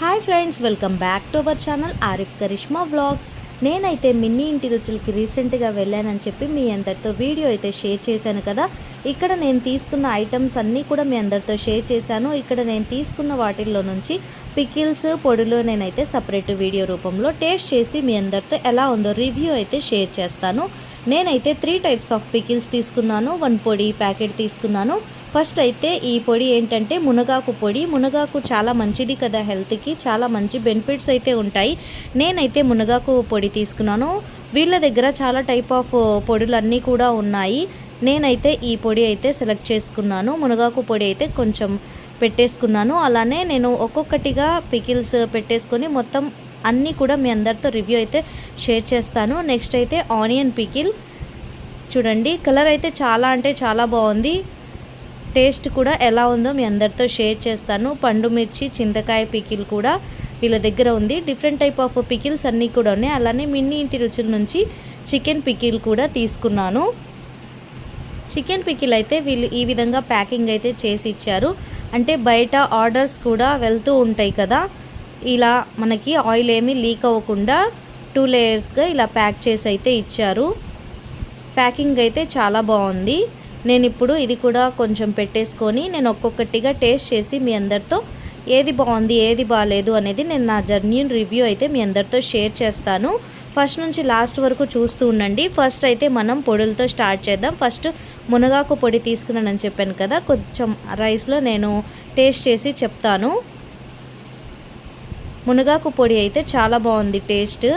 Hi friends welcome back to our channel Arif Karishma vlogs నేనైతే మిన్నీ ఇంటి రుచులకి రీసెంట్గా వెళ్ళానని చెప్పి మీ అందరితో వీడియో అయితే షేర్ చేశాను కదా. ఇక్కడ నేను తీసుకున్న ఐటమ్స్ అన్నీ కూడా మీ అందరితో షేర్ చేశాను. ఇక్కడ నేను తీసుకున్న వాటిల్లో నుంచి పికిల్స్ పొడులు నేనైతే సపరేట్ వీడియో రూపంలో టేస్ట్ చేసి మీ అందరితో ఎలా ఉందో రివ్యూ అయితే షేర్ చేస్తాను. నేనైతే త్రీ టైప్స్ ఆఫ్ పికిల్స్ తీసుకున్నాను. వన్ పొడి ప్యాకెట్ తీసుకున్నాను. ఫస్ట్ అయితే ఈ పొడి ఏంటంటే మునగాకు పొడి. మునగాకు చాలా మంచిది కదా హెల్త్కి. చాలా మంచి బెనిఫిట్స్ అయితే ఉంటాయి. నేనైతే మునగాకు పొడి తీసుకున్నాను. వీళ్ళ దగ్గర చాలా టైప్ ఆఫ్ పొడులు అన్నీ కూడా ఉన్నాయి. నేనైతే ఈ పొడి అయితే సెలెక్ట్ చేసుకున్నాను. మునగాకు పొడి అయితే కొంచెం పెట్టేసుకున్నాను. అలానే నేను ఒక్కొక్కటిగా పికిల్స్ పెట్టేసుకొని మొత్తం అన్నీ కూడా మీ అందరితో రివ్యూ అయితే షేర్ చేస్తాను. నెక్స్ట్ అయితే ఆనియన్ పికిల్. చూడండి కలర్ అయితే చాలా అంటే చాలా బాగుంది. టేస్ట్ కూడా ఎలా ఉందో మీ అందరితో షేర్ చేస్తాను. పండు మిర్చి చింతకాయ పికిల్ కూడా వీళ్ళ దగ్గర ఉంది. డిఫరెంట్ టైప్ ఆఫ్ పికిల్స్ అన్నీ కూడా ఉన్నాయి. అలానే మిన్ని ఇంటి రుచుల నుంచి చికెన్ పికిల్ కూడా తీసుకున్నాను. చికెన్ పికిల్ అయితే వీళ్ళు ఈ విధంగా ప్యాకింగ్ అయితే చేసి ఇచ్చారు. అంటే బయట ఆర్డర్స్ కూడా వెళ్తూ ఉంటాయి కదా. ఇలా మనకి ఆయిల్ ఏమీ లీక్ అవ్వకుండా టూ లేయర్స్గా ఇలా ప్యాక్ చేసి అయితే ఇచ్చారు. ప్యాకింగ్ అయితే చాలా బాగుంది. నేను ఇప్పుడు ఇది కూడా కొంచెం పెట్టేసుకొని నేను ఒక్కొక్కటిగా టేస్ట్ చేసి మీ అందరితో ఏది బాగుంది ఏది బాగాలేదు అనేది నేను నా జర్నీ రివ్యూ అయితే మీ అందరితో షేర్ చేస్తాను. ఫస్ట్ నుంచి లాస్ట్ వరకు చూస్తూ ఉండండి. ఫస్ట్ అయితే మనం పొడులతో స్టార్ట్ చేద్దాం. ఫస్ట్ మునగాకు పొడి తీసుకున్నానని చెప్పాను కదా కొంచెం రైస్లో నేను టేస్ట్ చేసి చెప్తాను. మునగాకు పొడి అయితే చాలా బాగుంది టేస్ట్.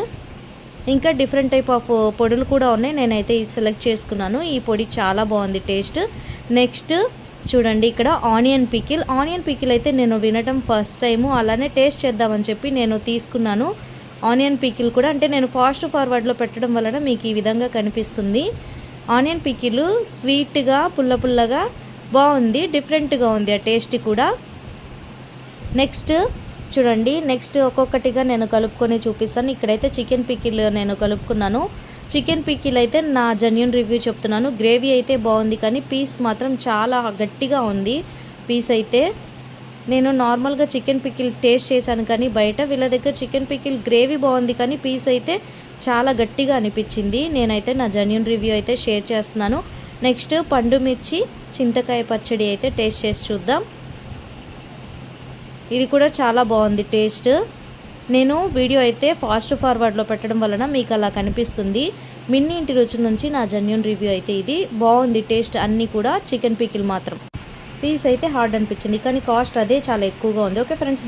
ఇంకా డిఫరెంట్ టైప్ ఆఫ్ పొడులు కూడా ఉన్నాయి. నేనైతే ఇది సెలెక్ట్ చేసుకున్నాను. ఈ పొడి చాలా బాగుంది టేస్ట్ నెక్స్ట్ చూడండి ఇక్కడ ఆనియన్ పికిల్ ఆనియన్ పికిల్ అయితే నేను వినటం ఫస్ట్ టైము అలానే టేస్ట్ చేద్దామని చెప్పి నేను తీసుకున్నాను. ఆనియన్ పికిల్ కూడా అంటే నేను ఫాస్ట్ ఫార్వర్డ్లో పెట్టడం వలన మీకు ఈ విధంగా కనిపిస్తుంది. ఆనియన్ పికిల్ స్వీట్గా పుల్ల పుల్లగా బాగుంది డిఫరెంట్గా ఉంది ఆ టేస్ట్ కూడా. నెక్స్ట్ చూడండి నెక్స్ట్ ఒక్కొక్కటిగా నేను కలుపుకొని చూపిస్తాను. ఇక్కడైతే చికెన్ పికిల్ నేను కలుపుకున్నాను. చికెన్ పికిల్ అయితే నా జెన్యున్ రివ్యూ చెప్తున్నాను. గ్రేవీ అయితే బాగుంది కానీ పీస్ మాత్రం చాలా గట్టిగా ఉంది. పీస్ అయితే నేను నార్మల్గా చికెన్ పికిల్ టేస్ట్ చేశాను కానీ బయట వీళ్ళ దగ్గర చికెన్ పికిల్ గ్రేవీ బాగుంది కానీ పీస్ అయితే చాలా గట్టిగా అనిపించింది. నేనైతే నా జెన్యున్ రివ్యూ అయితే షేర్ చేస్తున్నాను. నెక్స్ట్ పండు మిర్చి చింతకాయ పచ్చడి అయితే టేస్ట్ చేసి చూద్దాం. ఇది కూడా చాలా బాగుంది టేస్ట్. నేను వీడియో అయితే ఫాస్ట్ ఫార్వర్డ్లో పెట్టడం వలన మీకు అలా కనిపిస్తుంది. మిన్ని ఇంటి రుచి నుంచి నా జెన్యున్ రివ్యూ అయితే ఇది. బాగుంది టేస్ట్ అన్నీ కూడా చికెన్ పీకిల్ మాత్రం. పీస్ అయితే హార్డ్ అనిపించింది కానీ కాస్ట్ అదే చాలా ఎక్కువగా ఉంది. Okay friends